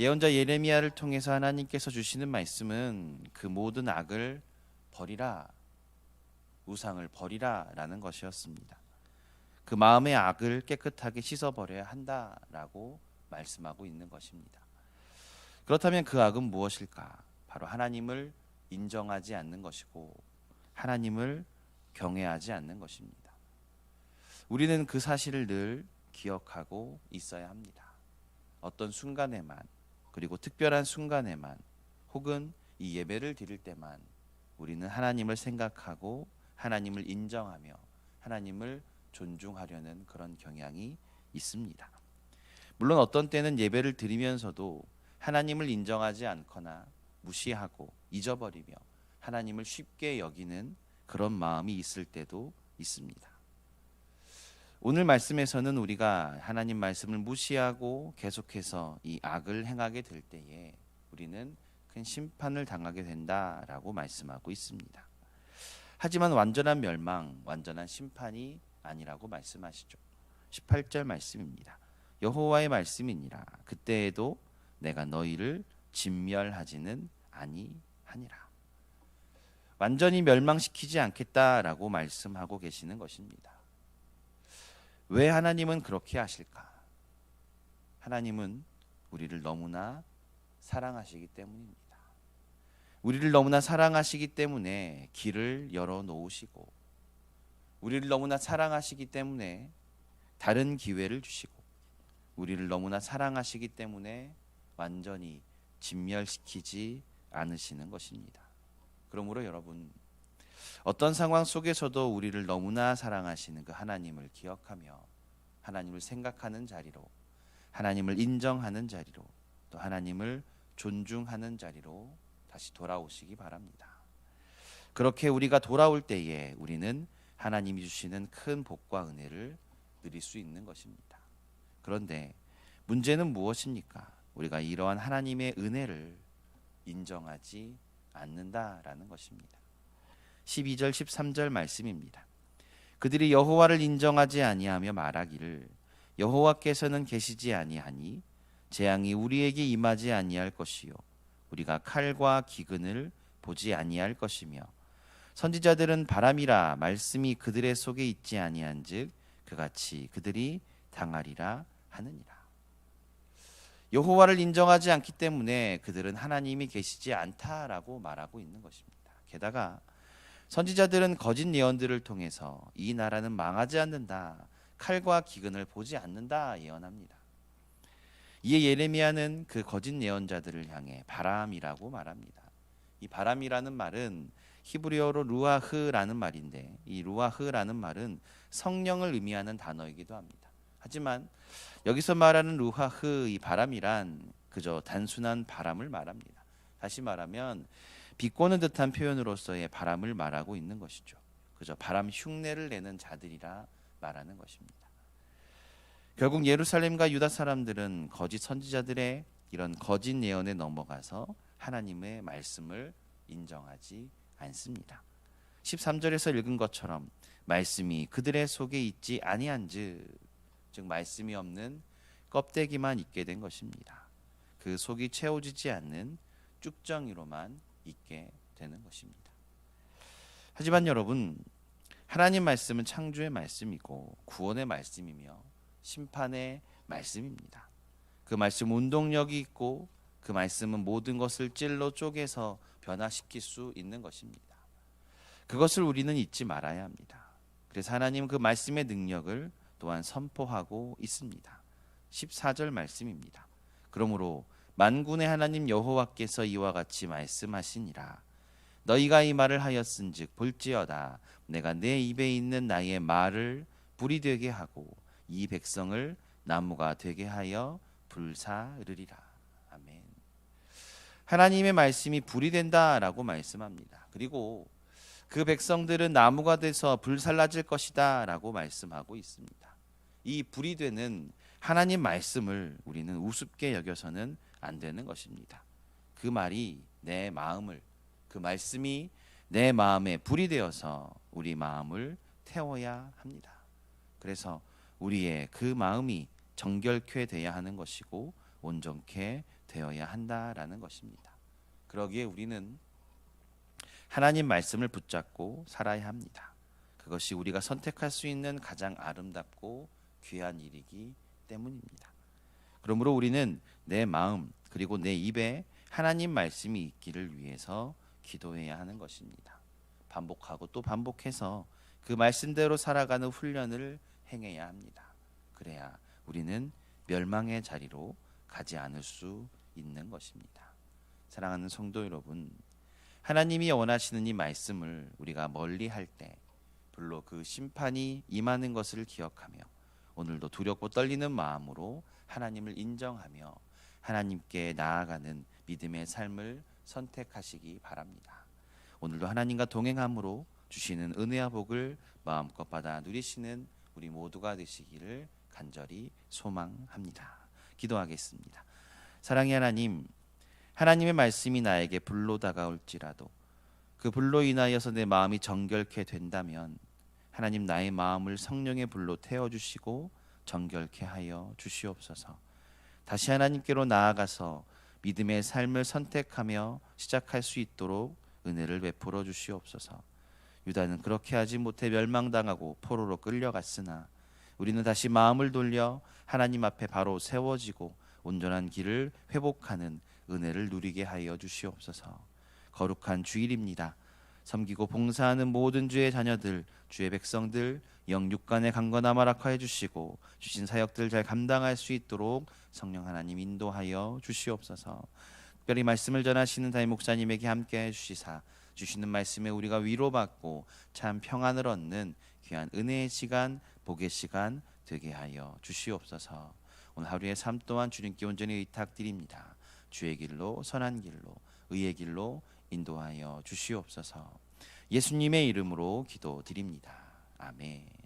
예언자 예레미야를 통해서 하나님께서 주시는 말씀은 그 모든 악을 버리라 우상을 버리라라는 것이었습니다. 그 마음의 악을 깨끗하게 씻어 버려야 한다라고 말씀하고 있는 것입니다. 그렇다면 그 악은 무엇일까? 바로 하나님을 인정하지 않는 것이고 하나님을 경외하지 않는 것입니다. 우리는 그 사실을 늘 기억하고 있어야 합니다. 어떤 순간에만 그리고 특별한 순간에만 혹은 이 예배를 드릴 때만 우리는 하나님을 생각하고 하나님을 인정하며 하나님을 존중하려는 그런 경향이 있습니다. 물론 어떤 때는 예배를 드리면서도 하나님을 인정하지 않거나 무시하고 잊어버리며 하나님을 쉽게 여기는 그런 마음이 있을 때도 있습니다. 오늘 말씀에서는 우리가 하나님 말씀을 무시하고 계속해서 이 악을 행하게 될 때에 우리는 큰 심판을 당하게 된다라고 말씀하고 있습니다. 하지만 완전한 멸망, 완전한 심판이 아니라고 말씀하시죠. 18절 말씀입니다. 여호와의 말씀이니라 그때에도 내가 너희를 진멸하지는 아니하니라. 완전히 멸망시키지 않겠다라고 말씀하고 계시는 것입니다. 왜 하나님은 그렇게 하실까? 하나님은 우리를 너무나 사랑하시기 때문입니다. 우리를 너무나 사랑하시기 때문에 길을 열어 놓으시고 우리를 너무나 사랑하시기 때문에 다른 기회를 주시고 우리를 너무나 사랑하시기 때문에 완전히 진멸시키지 않으시는 것입니다. 그러므로 여러분 어떤 상황 속에서도 우리를 너무나 사랑하시는 그 하나님을 기억하며 하나님을 생각하는 자리로 하나님을 인정하는 자리로 또 하나님을 존중하는 자리로 다시 돌아오시기 바랍니다. 그렇게 우리가 돌아올 때에 우리는 하나님이 주시는 큰 복과 은혜를 누릴 수 있는 것입니다. 그런데 문제는 무엇입니까? 우리가 이러한 하나님의 은혜를 인정하지 않는다라는 것입니다. 12절 13절 말씀입니다. 그들이 여호와를 인정하지 아니하며 말하기를 여호와께서는 계시지 아니하니 재앙이 우리에게 임하지 아니할 것이요 우리가 칼과 기근을 보지 아니할 것이며 선지자들은 바람이라 말씀이 그들의 속에 있지 아니한즉 그같이 그들이 당하리라 하느니라. 여호와를 인정하지 않기 때문에 그들은 하나님이 계시지 않다라고 말하고 있는 것입니다. 게다가 선지자들은 거짓 예언들을 통해서 이 나라는 망하지 않는다. 칼과 기근을 보지 않는다 예언합니다. 이에 예레미야는 그 거짓 예언자들을 향해 바람이라고 말합니다. 이 바람이라는 말은 히브리어로 루아흐라는 말인데 이 루아흐라는 말은 성령을 의미하는 단어이기도 합니다. 하지만 여기서 말하는 루하흐 이 바람이란 그저 단순한 바람을 말합니다. 다시 말하면 비꼬는 듯한 표현으로서의 바람을 말하고 있는 것이죠. 그저 바람 흉내를 내는 자들이라 말하는 것입니다. 결국 예루살렘과 유다 사람들은 거짓 선지자들의 이런 거짓 예언에 넘어가서 하나님의 말씀을 인정하지 않습니다. 13절에서 읽은 것처럼 말씀이 그들의 속에 있지 아니한즉 즉 말씀이 없는 껍데기만 있게 된 것입니다. 그 속이 채워지지 않는 쭉정이로만 있게 되는 것입니다. 하지만 여러분 하나님 말씀은 창조의 말씀이고 구원의 말씀이며 심판의 말씀입니다. 그 말씀 운동력이 있고 그 말씀은 모든 것을 찔러 쪼개서 변화시킬 수 있는 것입니다. 그것을 우리는 잊지 말아야 합니다. 그래서 하나님 그 말씀의 능력을 또한 선포하고 있습니다. 14절 말씀입니다. 그러므로 만군의 하나님 여호와께서 이와 같이 말씀하시니라 너희가 이 말을 하였은즉 볼지어다 내가 내 입에 있는 나의 말을 불이 되게 하고 이 백성을 나무가 되게 하여 불사르리라 아멘. 하나님의 말씀이 불이 된다라고 말씀합니다. 그리고 그 백성들은 나무가 돼서 불살라질 것이다라고 말씀하고 있습니다. 이 불이 되는 하나님 말씀을 우리는 우습게 여겨서는 안 되는 것입니다. 그 말이 내 마음을 그 말씀이 내 마음에 불이 되어서 우리 마음을 태워야 합니다. 그래서 우리의 그 마음이 정결케 돼야 하는 것이고 온전케 되어야 한다라는 것입니다. 그러기에 우리는 하나님 말씀을 붙잡고 살아야 합니다. 그것이 우리가 선택할 수 있는 가장 아름답고 귀한 일이기 때문입니다. 그러므로 우리는 내 마음 그리고 내 입에 하나님 말씀이 있기를 위해서 기도해야 하는 것입니다. 반복하고 또 반복해서 그 말씀대로 살아가는 훈련을 행해야 합니다. 그래야 우리는 멸망의 자리로 가지 않을 수 있는 것입니다. 사랑하는 성도 여러분, 하나님이 원하시는 이 말씀을 우리가 멀리 할 때, 불로 그 심판이 임하는 것을 기억하며 오늘도 두렵고 떨리는 마음으로 하나님을 인정하며 하나님께 나아가는 믿음의 삶을 선택하시기 바랍니다. 오늘도 하나님과 동행함으로 주시는 은혜와 복을 마음껏 받아 누리시는 우리 모두가 되시기를 간절히 소망합니다. 기도하겠습니다. 사랑의 하나님, 하나님의 말씀이 나에게 불로 다가올지라도 그 불로 인하여서 내 마음이 정결케 된다면 하나님 나의 마음을 성령의 불로 태워 주시고 정결케 하여 주시옵소서. 다시 하나님께로 나아가서 믿음의 삶을 선택하며 시작할 수 있도록 은혜를 베풀어 주시옵소서. 유다는 그렇게 하지 못해 멸망당하고 포로로 끌려갔으나 우리는 다시 마음을 돌려 하나님 앞에 바로 세워지고 온전한 길을 회복하는 은혜를 누리게 하여 주시옵소서. 거룩한 주일입니다. 섬기고 봉사하는 모든 주의 자녀들, 주의 백성들 영육간의 강건함 허락하여 주시고 주신 사역들 잘 감당할 수 있도록 성령 하나님 인도하여 주시옵소서. 특별히 말씀을 전하시는 다임 목사님에게 함께 해 주시사 주시는 말씀에 우리가 위로받고 참 평안을 얻는 귀한 은혜의 시간, 복의 시간 되게 하여 주시옵소서. 오늘 하루의 삶 또한 주님께 온전히 의탁드립니다. 주의 길로 선한 길로 의의 길로 인도하여 주시옵소서. 예수님의 이름으로 기도드립니다. 아멘.